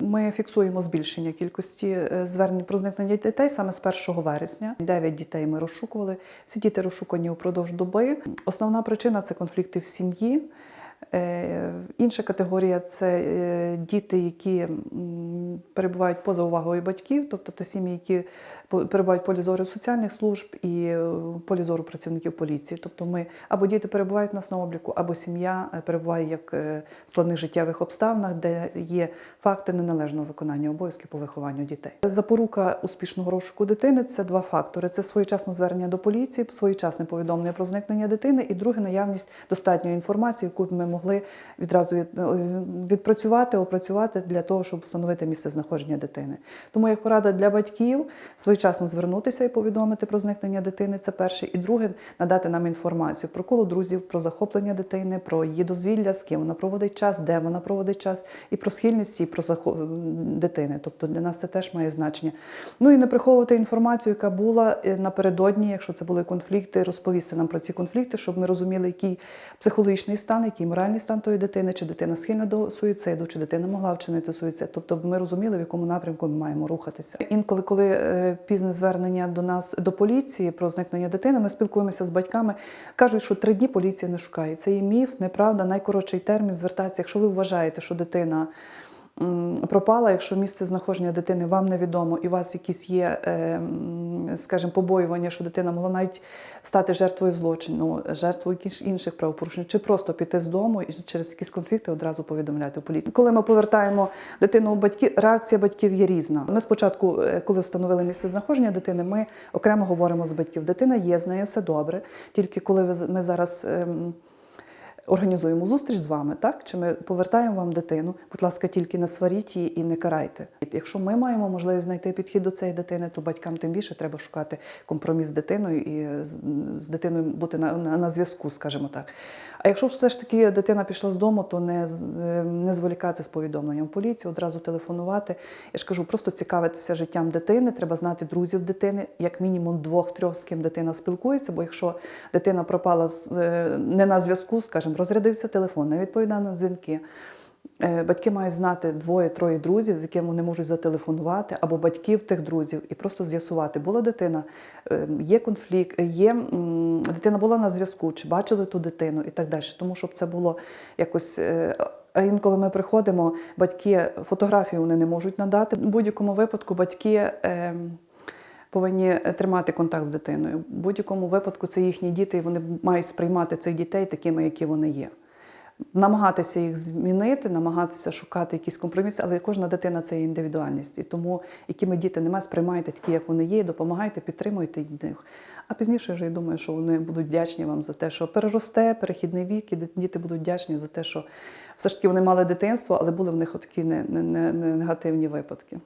Ми фіксуємо збільшення кількості е, звернень про зникнення дітей саме з 1 вересня. Дев'ять дітей ми розшукували. Всі діти розшукані упродовж доби. Основна причина це конфлікти в сім'ї. Е, Інша категорія це е, діти, які перебувають поза увагою батьків, тобто та сім'ї, які перебувають в полі зору соціальних служб і е, в полі зору працівників поліції. Тобто ми або діти перебувають у нас на обліку, або сім'я е, перебуває як е, в складних життєвих обставинах, де є факти неналежного виконання обов'язків по вихованню дітей. Запорука успішного розшуку дитини це два фактори: це своєчасне звернення до поліції, своєчасне повідомлення про зникнення дитини, і друге наявність достатньої інформації, яку б ми могли відразу відпрацювати, опрацювати для того, щоб встановити місце знаходження дитини. Тому як порада для батьків своєчасно звернутися і повідомити про зникнення дитини. Це перше, і друге надати нам інформацію про коло друзів, про захоплення дитини, про її дозвілля, з ким вона проводить час, де вона проводить час, і про схильність і про захо- дитини. Тобто для нас це теж має значення. Ну і не приховувати інформацію, яка була е, напередодні, якщо це були конфлікти, розповісти нам про ці конфлікти, щоб ми розуміли, який психологічний стан, який моральний стан тої дитини, чи дитина схильна до суїциду, чи дитина могла вчинити суїцид. Тобто ми розуміли, в якому напрямку ми маємо рухатися. Інколи, коли е, пізне звернення до нас до поліції про зникнення дитини, ми спілкуємося з батьками. кажуть, що три дні поліція не шукає. Це є міф, неправда. Найкоротший термін звертатися. Якщо ви вважаєте, що дитина пропала, якщо місце знаходження дитини вам невідомо, і у вас якісь є, е, скажімо, побоювання, що дитина могла навіть стати жертвою злочину, жертвою інших правопорушень, чи просто піти з дому і через якісь конфлікти одразу повідомляти поліцію. Коли ми повертаємо дитину у батьків, реакція батьків є різна. Ми спочатку, е, коли встановили місце знаходження дитини, ми окремо говоримо з батьків. Дитина є, з нею все добре. Тільки коли ми зараз. Організуємо зустріч з вами, так? Чи ми повертаємо вам дитину? Будь ласка, тільки не сваріть її і не карайте. Якщо ми маємо можливість знайти підхід до цієї дитини, то батькам тим більше треба шукати компроміс з дитиною і з, дитиною бути на, на, на зв'язку, скажімо так. А якщо все ж таки дитина пішла з дому, то не, е, не зволікати з повідомленням в поліцію, одразу телефонувати. Я ж кажу, просто цікавитися життям дитини, треба знати друзів дитини, як мінімум двох-трьох, з ким дитина спілкується. Бо якщо дитина пропала е, не на зв'язку, скажімо, розрядився телефон, не відповідає на дзвінки. Е, Батьки мають знати двоє-троє друзів, з якими вони можуть зателефонувати, або батьків тих друзів, і просто з'ясувати, була дитина, е, є конфлікт, е, є дитина була на зв'язку, чи бачили ту дитину і так далі. Тому щоб це було якось. А інколи ми приходимо, батьки фотографію вони не можуть надати. В будь-якому випадку батьки. Повинні тримати контакт з дитиною. В будь-якому випадку це їхні діти, і вони мають сприймати цих дітей такими, які вони є намагатися їх змінити, намагатися шукати якісь компроміси, але кожна дитина це є індивідуальність. І тому, якими діти немає, сприймайте такі, як вони є, допомагайте, підтримуйте їх. А пізніше вже я думаю, що вони будуть вдячні вам за те, що переросте перехідний вік, і діти будуть вдячні за те, що все ж таки вони мали дитинство, але були в них такі не, не, не, негативні випадки.